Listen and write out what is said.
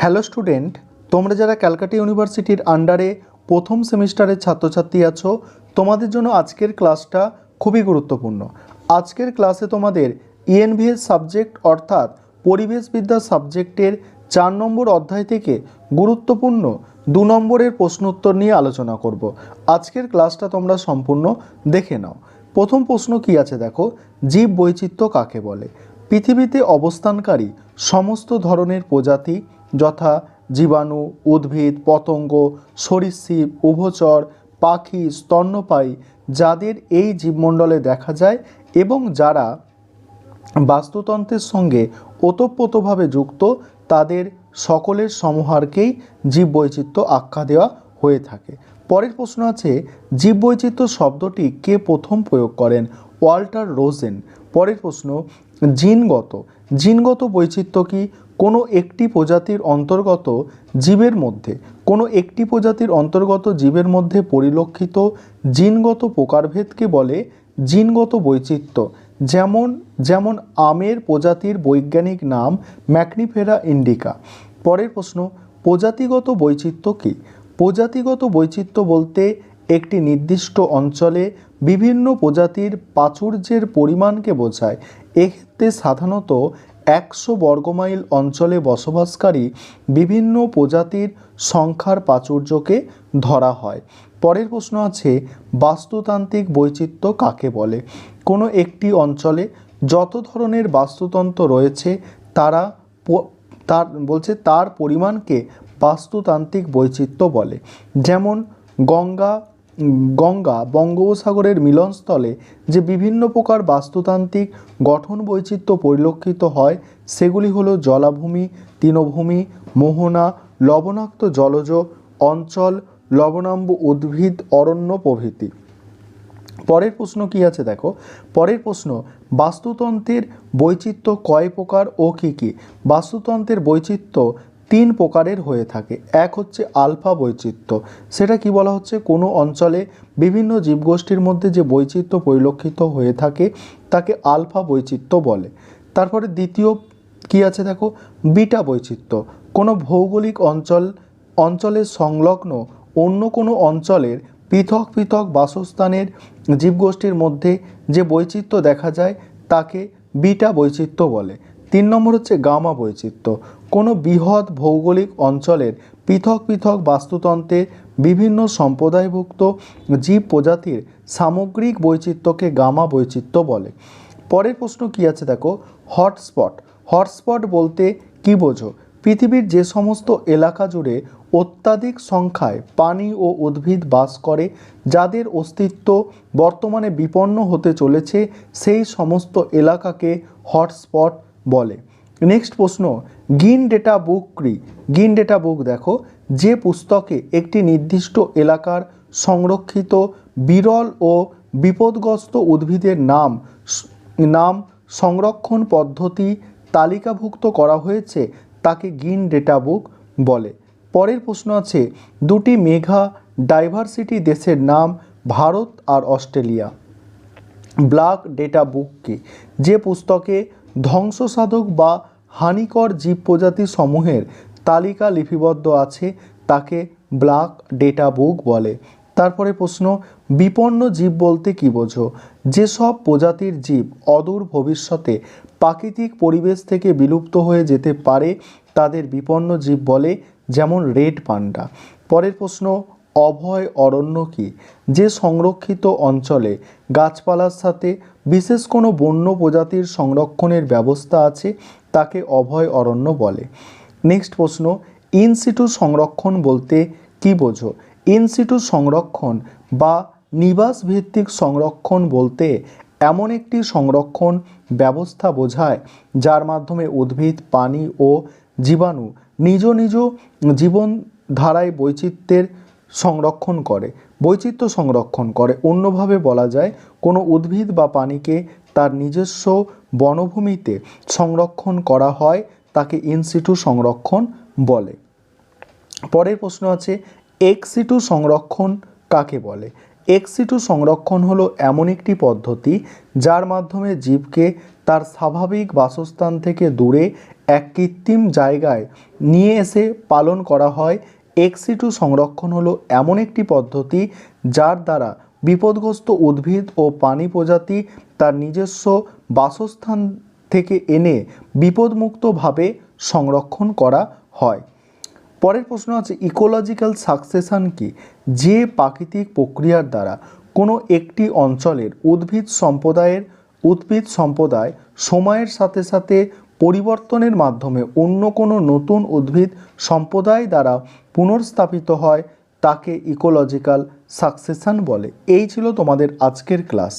Hello student, তোমরা যারা ক্যালকাটা ইউনিভার্সিটির আন্ডারে প্রথম সেমিস্টারের ছাত্রছাত্রী আছো, তোমাদের জন্য আজকের ক্লাসটা খুবই গুরুত্বপূর্ণ। আজকের ক্লাসে তোমাদের ইএনভিএস সাবজেক্ট অর্থাৎ পরিবেশবিদ্যা সাবজেক্টের চার নম্বর অধ্যায় থেকে গুরুত্বপূর্ণ দু নম্বরের প্রশ্নোত্তর নিয়ে আলোচনা করব। আজকের ক্লাসটা তোমরা সম্পূর্ণ দেখে নাও। প্রথম প্রশ্ন কি আছে দেখো? জীব বৈচিত্র্য কাকে বলে? পৃথিবীতে অবস্থানকারী সমস্ত ধরনের প্রজাতি যথা জীবাণু, উদ্ভিদ, পতঙ্গ, সরীসৃপ, উভচর, পাখি, স্তন্যপায়ী যাদের এই জীবমণ্ডলে দেখা যায় এবং যারা বাস্তুতন্ত্রের সঙ্গে ওতপ্রোতভাবে যুক্ত, তাদের সকলের সমাহারকেই জীববৈচিত্র্য আখ্যা দেওয়া হয়ে থাকে। পরের প্রশ্ন আছে, জীববৈচিত্র্য শব্দটি কে প্রথম প্রয়োগ করেন? Walter Rosen. পরের প্রশ্ন, জিনগত। জিনগত বৈচিত্র্য কি? কোনো একটি প্রজাতির অন্তর্গত জীবের মধ্যে, কোনো একটি প্রজাতির অন্তর্গত জীবের মধ্যে পরিলক্ষিত জিনগত প্রকারভেদকে বলে জিনগত বৈচিত্র্য। যেমন যেমন আমের প্রজাতির বৈজ্ঞানিক নাম ম্যাকনিফেরা ইন্ডিকা। পরের প্রশ্ন, প্রজাতিগত বৈচিত্র্য কী? প্রজাতিগত বৈচিত্র্য বলতে একটি নির্দিষ্ট অঞ্চলে বিভিন্ন প্রজাতির প্রাচুর্যের পরিমাণকে বোঝায়। এক্ষেত্রে সাধারণত একশো বর্গমাইল অঞ্চলে বসবাসকারী বিভিন্ন প্রজাতির সংখ্যার প্রাচুর্যকে ধরা হয়। পরের প্রশ্ন আছে, বাস্তুতান্ত্রিক বৈচিত্র্য কাকে বলে? কোনো একটি অঞ্চলে যত ধরনের বাস্তুতন্ত্র রয়েছে, তারা তার, বলছে তার পরিমাণকে বাস্তুতান্ত্রিক বৈচিত্র্য বলে। যেমন গঙ্গা গঙ্গা বঙ্গোপসাগরের মিলনস্থলে যে বিভিন্ন প্রকার বাস্তুতান্ত্রিক গঠন বৈচিত্র্য পরিলক্ষিত হয়, সেগুলি হলো জলাভূমি, তৃণভূমি, মোহনা, লবণাক্ত জলজ অঞ্চল, লবণাম্ব উদ্ভিদ, অরণ্য প্রভৃতি। পরের প্রশ্ন কি আছে দেখো? পরের প্রশ্ন, বাস্তুতন্ত্রের বৈচিত্র্য কয় প্রকার ও কী কী? বাস্তুতন্ত্রের বৈচিত্র্য তিন প্রকারের হয়ে থাকে। এক হচ্ছে আলফা বৈচিত্র্য। সেটা কি বলা হচ্ছে? কোনো অঞ্চলে বিভিন্ন জীবগোষ্ঠীর মধ্যে যে বৈচিত্র্য পরিলক্ষিত হয়ে থাকে, তাকে আলফা বৈচিত্র্য বলে। তারপরে দ্বিতীয় কি আছে দেখো? বিটা বৈচিত্র্য। কোনো ভৌগোলিক অঞ্চল অঞ্চলের সংলগ্ন অন্য কোনো অঞ্চলের পৃথক পৃথক বাসস্থানের জীবগোষ্ঠীর মধ্যে যে বৈচিত্র্য দেখা যায়, তাকে বিটা বৈচিত্র্য বলে। তিন নম্বর হচ্ছে গামা বৈচিত্র্য। কোনো বৃহৎ ভৌগোলিক অঞ্চলের পৃথক পৃথক বাস্তুতন্ত্রে বিভিন্ন সম্প্রদায়ভুক্ত জীব প্রজাতির সামগ্রিক বৈচিত্র্যকে গামা বৈচিত্র্য বলে। পরের প্রশ্ন কি আছে দেখো? হটস্পট। হটস্পট বলতে কি বোঝো? পৃথিবীর যে সমস্ত এলাকা জুড়ে অত্যাধিক সংখ্যায় পানি ও উদ্ভিদ বাস করে, যাদের অস্তিত্ব বর্তমানে বিপন্ন হতে চলেছে, সেই সমস্ত এলাকাকে হটস্পট বলে। নেক্সট প্রশ্ন গিন ডেটা বুক কি? গিন ডেটা বুক দেখো, যে পুস্তকে একটি নির্দিষ্ট এলাকার সংরক্ষিত বিরল ও বিপদগ্রস্ত উদ্ভিদের নাম নাম সংরক্ষণ পদ্ধতি তালিকাভুক্ত করা হয়েছে, তাকে গিন ডেটা বুক বলে। পরের প্রশ্ন আছে, দুটি মেঘা ডাইভার্সিটি দেশের নাম ভারত আর অস্ট্রেলিয়া। ব্ল্যাক ডেটা বুক কি? যে পুস্তকে ধ্বংসসাধক বা হানিকর জীব প্রজাতি সমূহের তালিকা লিপিবদ্ধ আছে, তাকে ব্ল্যাক ডেটা বুক বলে। তারপরে প্রশ্ন, বিপন্ন জীব বলতে কী বোঝো? যেসব প্রজাতির জীব অদূর ভবিষ্যতে প্রাকৃতিক পরিবেশ থেকে বিলুপ্ত হয়ে যেতে পারে, তাদের বিপন্ন জীব বলে, যেমন রেড পান্ডা। পরের প্রশ্ন অভয় অরণ্য কি? যে সংরক্ষিত অঞ্চলে গাছপালার সাথে বিশেষ কোনো বন্য প্রজাতির সংরক্ষণের ব্যবস্থা আছে, তাকে অভয় অরণ্য বলে। নেক্সট প্রশ্ন ইনসিটু সংরক্ষণ বলতে কি বোঝো? ইনসিটু সংরক্ষণ বা নিবাস ভিত্তিক সংরক্ষণ বলতে এমন একটি সংরক্ষণ ব্যবস্থা বোঝায়, যার মাধ্যমে উদ্ভিদ পানি ও জীবাণু নিজ নিজ জীবনধারায় বৈচিত্র্যের সংরক্ষণ করে, বৈচিত্র্য সংরক্ষণ করে। অন্যভাবে বলা যায়, কোনো উদ্ভিদ বা প্রাণীকে তার নিজস্ব বনভূমিতে সংরক্ষণ করা হয়, তাকে ইনসিটু সংরক্ষণ বলে। পরের প্রশ্ন আছে এক্সিটু সংরক্ষণ কাকে বলে? এক্সিটু সংরক্ষণ হলো এমন একটি পদ্ধতি যার মাধ্যমে জীবকে তার স্বাভাবিক বাসস্থান থেকে দূরে এক কৃত্রিম জায়গায় নিয়ে এসে পালন করা হয় এক্সিটু সংরক্ষণ হলো এমন একটি পদ্ধতি যার দ্বারা বিপদগ্রস্ত উদ্ভিদ ও প্রাণী প্রজাতি তার নিজস্ব বাসস্থান থেকে এনে বিপদমুক্তভাবে সংরক্ষণ করা হয়। পরের প্রশ্ন আছে ইকোলজিক্যাল সাকসেশন কি? যে প্রাকৃতিক প্রক্রিয়ার দ্বারা কোনো একটি অঞ্চলের উদ্ভিদ সম্প্রদায়ের উদ্ভিদ সম্প্রদায় সময়ের সাথে সাথে পরিবর্তনের মাধ্যমে অন্য কোনো নতুন উদ্ভিদ সম্প্রদায় দ্বারা পুনর্স্থাপিত হয়, তাকে ইকোলজিক্যাল সাকসেশন বলে। এই ছিল তোমাদের আজকের ক্লাস